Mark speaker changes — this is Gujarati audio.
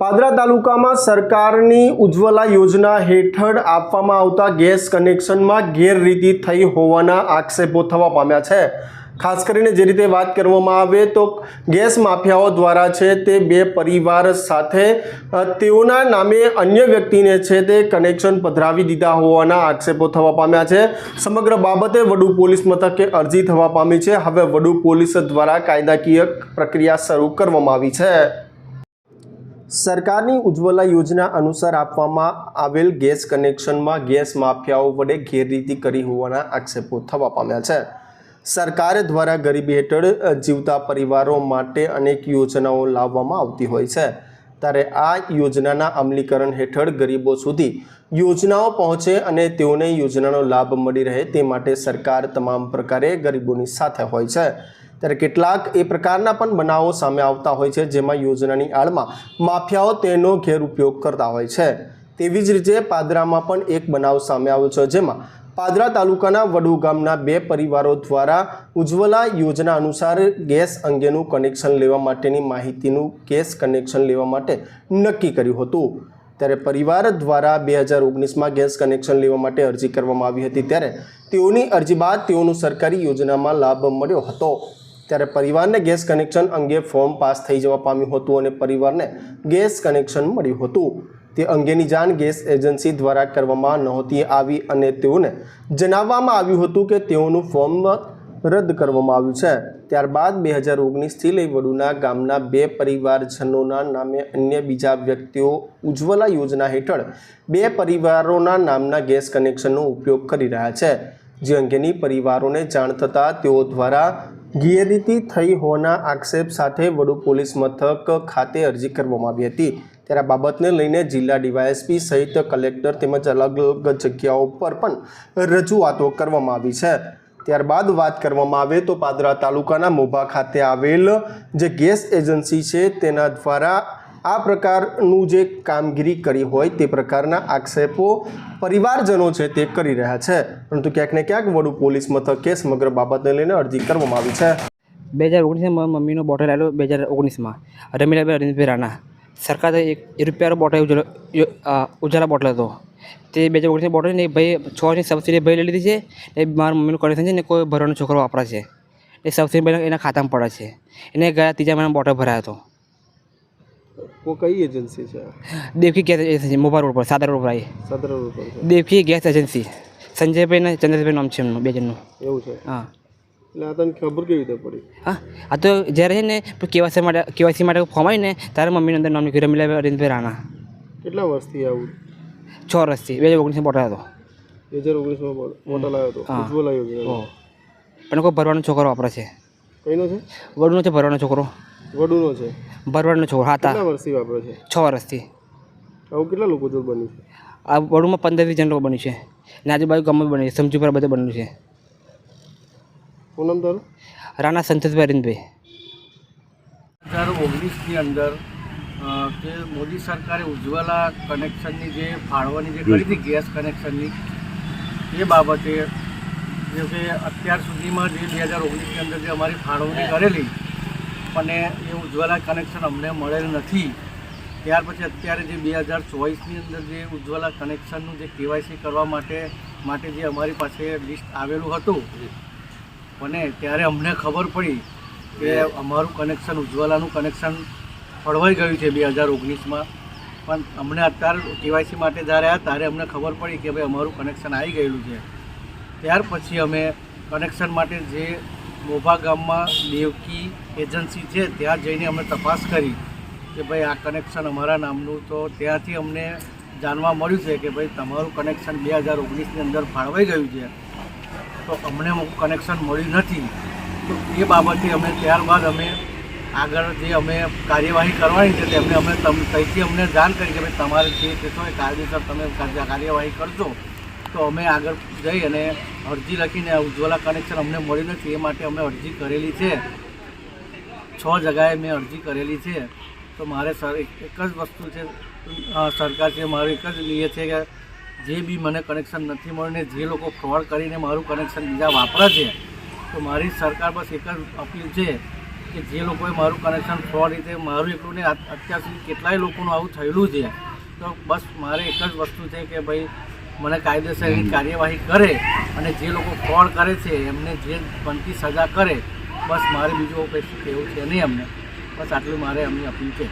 Speaker 1: પાદરા તાલુકામાં સરકારની ઉજ્જવલા યોજના હેઠળ આપવામાં આવતા ગેસ કનેક્શનમાં ગેરરીતિ થઈ હોવાના આક્ષેપો થવા પામ્યા છે. ખાસ કરીને જે રીતે વાત કરવામાં આવે તો ગેસ માફિયાઓ દ્વારા છે તે બે પરિવાર સાથે તેઓના નામે અન્ય વ્યક્તિને છે તે કનેક્શન પધરાવી દીધા હોવાના આક્ષેપો થવા પામ્યા છે. સમગ્ર બાબતે વડુ પોલીસ મથકે અરજી થવા પામી છે. હવે વડુ પોલીસ દ્વારા કાયદાકીય પ્રક્રિયા શરૂ કરવામાં આવી છે. સરકારની ઉજ્જવલા યોજના અનુસાર આપવામાં આવેલ ગેસ કનેક્શનમાં ગેસ માફિયાઓ વડે ગેરરીતિ કરી હોવાના આક્ષેપો થવા પામ્યા છે. સરકાર દ્વારા ગરીબી હેઠળ જીવતા પરિવારો માટે અનેક યોજનાઓ લાવવામાં આવતી હોય છે. ત્યારે આ યોજનાના અમલીકરણ હેઠળ ગરીબો સુધી યોજનાઓ પહોંચે અને તેઓને યોજનાનો લાભ મળી રહે તે માટે સરકાર તમામ પ્રકારે ગરીબોની સાથે હોય છે. ત્યારે કેટલાક એ પ્રકારના પણ બનાવો સામે આવતા હોય છે, જેમાં યોજનાની આડમાં માફિયાઓ તેનો ગેરઉપયોગ કરતા હોય છે. તેવી જ રીતે પાદરામાં પણ એક બનાવ સામે આવ્યો છે, જેમાં પાદરા તાલુકાના વડુ ગામના બે પરિવારો દ્વારા ઉજ્જવલા યોજના અનુસાર ગેસ અંગેનું કનેક્શન લેવા માટેની માહિતીનું ગેસ કનેક્શન લેવા માટે નક્કી કર્યું હતું. ત્યારે પરિવાર દ્વારા બે હજાર ઓગણીસમાં ગેસ કનેક્શન લેવા માટે અરજી કરવામાં આવી હતી, ત્યારે તેઓની અરજી બાદ તેઓનું સરકારી યોજનામાં લાભ મળ્યો હતો. ત્યારે પરિવારને ગેસ કનેક્શન અંગે ફોર્મ પાસ થઈ જવા પામ્યું હતું અને પરિવારને ગેસ કનેક્શન મળ્યું હતું. તે અંગેની જાણ ગેસ એજન્સી દ્વારા કરવામાં નહોતી આવી અને તેઓને જણાવવામાં આવ્યું હતું કે તેઓનું ફોર્મ રદ કરવામાં આવ્યું છે. ત્યારબાદ બે હજાર ઓગણીસથી લઈ વડુના ગામના બે પરિવારજનોના નામે અન્ય બીજા વ્યક્તિઓ ઉજ્જવલા યોજના હેઠળ બે પરિવારોના નામના ગેસ કનેક્શનનો ઉપયોગ કરી રહ્યા છે. જે અંગેની પરિવારોને જાણ થતાં તેઓ દ્વારા ગેરરીતિ થઈ હોવાના આક્ષેપ સાથે વડુ પોલીસ મથક ખાતે અરજી કરવામાં આવી હતી. ત્યારે આ બાબતને લઈને જિલ્લા ડીવાયએસપી સહિત કલેક્ટર તેમજ અલગ અલગ જગ્યાઓ પર પણ રજૂઆતો કરવામાં આવી છે. ત્યારબાદ વાત કરવામાં આવે તો પાદરા તાલુકાના મોભા ખાતે આવેલ જે ગેસ એજન્સી છે તેના દ્વારા આ પ્રકારનું જે કામગીરી કરી હોય તે પ્રકારના આક્ષેપો પરિવારજનો છે તે કરી રહ્યા છે. પરંતુ ક્યાંક ને ક્યાંક વડુ પોલીસ મથકે સમગ્ર બાબતને લઈને અરજી કરવામાં આવી છે.
Speaker 2: બે હજાર ઓગણીસમાં મમ્મીનો બોટલ આવ્યો બે હજાર ઓગણીસમાં. રમીલાભાઈ અરવિંદભાઈ રાણા. સરકારે એક રૂપિયાનો બોટલ ઉજાલા બોટલ હતો. તે બે હજાર ઓગણીસની બોટલ ને ભાઈ ભાઈ છની સબસિડી ભાઈ લઈ લીધી છે. એ મારા મમ્મીનું કનેક્શન છે ને કોઈ ભરવાનો છોકરો વાપરે છે. એ સબસિડી ભાઈ એના ખાતામાં પડે છે. એને ગયા ત્રીજા મહિના બોટલ ભરાયો હતો.
Speaker 1: કો કઈ એજન્સી છે
Speaker 2: દેવકી ગેસ એજન્સી મોબા રોડ પર સાદર રોડ પર આવી
Speaker 1: સદર ઉપર છે
Speaker 2: દેવકી ગેસ એજન્સી સંજયભાઈ ને ચંદ્રભાઈ નામ છે એમનું બે જણનું
Speaker 1: એવું છે?
Speaker 2: હા
Speaker 1: એટલે આ તને ખબર કેવી રીતે પડી?
Speaker 2: હા આ તો જ્યારે છે ને કેવાયસી માટે કેવાયસી માટે ફોર્મ આવી ને ત્યારે મમ્મીની અંદર નામ લખ્યું રમીલાભાઈ અરવિંદભાઈ રાણા
Speaker 1: કેટલા વર્ષથી આવું?
Speaker 2: છ વર્ષથી બે હજાર ઓગણીસમાં બોટલ હતો
Speaker 1: બે હજાર ઓગણીસમાં મોટલ આવ્યો હતો
Speaker 2: હા.
Speaker 1: ઉજ્જવલા યોજના
Speaker 2: પણ કોઈ ભરવાનો છોકરો વાપરે છે
Speaker 1: કઈનો છે
Speaker 2: વડુનો છે ભરવાનો છોકરો
Speaker 1: વડુનો છે.
Speaker 2: ભરવાડનો છોડ હા તા.
Speaker 1: કેટલા વર્ષથી વાપરે છે?
Speaker 2: છ વર્ષથી.
Speaker 1: આવું કેટલા લોકો જોડ બન્યું છે?
Speaker 2: આ વડુમાં પંદર વીસ જણ લોકો બન્યું છે. ને આજુબાજુ ગમે બન્યું છે. સમજુપરા બધે બન્યું છે.
Speaker 1: શું નામ તારું?
Speaker 2: રાણા સંતોષભાઈ રીનભાઈ
Speaker 3: હજાર ઓગણીસની અંદર જે મોદી સરકારે ઉજ્જવલા કનેક્શનની જે ફાળવાની જે કરી હતી ગેસ કનેક્શનની એ બાબતે જે કે અત્યાર સુધીમાં જે બે હજાર ઓગણીસની અંદર જે અમારી ફાળવણી કરેલી અને એ ઉજ્જવલા કનેક્શન અમને મળેલ નથી. ત્યાર પછી અત્યારે જે બે હજાર ચોવીસની અંદર જે ઉજ્જવલા કનેક્શનનું જે કેવાયસી કરવા માટે માટે જે અમારી પાસે લિસ્ટ આવેલું હતું. અને ત્યારે અમને ખબર પડી કે અમારું કનેક્શન ઉજ્જવલાનું કનેક્શન ફળવાઈ ગયું છે બે હજાર ઓગણીસમાં. પણ અમને અત્યારે કેવાયસી માટે જ્યારે આવ્યા ત્યારે અમને ખબર પડી કે ભાઈ અમારું કનેક્શન આવી ગયેલું છે. ત્યાર પછી અમે કનેક્શન માટે જે મોભા ગામમાં દેવકી એજન્સી છે, ત્યાં જઈને અમે તપાસ કરી કે ભાઈ આ કનેક્શન અમારા નામનું. તો ત્યાંથી અમને જાણવા મળ્યું છે કે ભાઈ તમારું કનેક્શન બે હજાર ઓગણીસની અંદર ફાળવાઈ ગયું છે. તો અમને કનેક્શન મળ્યું નથી. તો એ બાબતે અમે ત્યારબાદ અમે આગળ જે અમે કાર્યવાહી કરવાની છે, તેમને અમે તમ ત્યાંથી અમને જાણ કરી કે ભાઈ તમારે જે કહેશો એ કાયદેસર તમે કાર્યવાહી કરશો તો અમે આગળ જઈ અને અરજી લખીને ઉજ્જવલા કનેક્શન અમને મળ્યું નથી, એ માટે અમે અરજી કરેલી છે. છ જગાએ મેં અરજી કરેલી છે. તો મારે સર, એક જ વસ્તુ છે સરકાર છે, મારું એક જ એ છે કે જે બી મને કનેક્શન નથી મળ્યું ને જે લોકો ફ્રોડ કરીને મારું કનેક્શન બીજા વાપરે છે, તો મારી સરકાર બસ એક જ અપીલ છે કે જે લોકોએ મારું કનેક્શન ફ્રોડ રીતે મારું એકલું ને અત્યાર સુધી કેટલાય લોકોનું આવું થયેલું છે. તો બસ મારે એક જ વસ્તુ છે કે ભાઈ મને કાયદેસરની કાર્યવાહી કરે અને જે લોકો ફ્રોડ કરે છે, એમને જે બનતી સજા કરે, બસ મારે બીજું કંઈ કહેવું છે નહીં અમને. બસ આટલું મારે અમને અપીલ છે.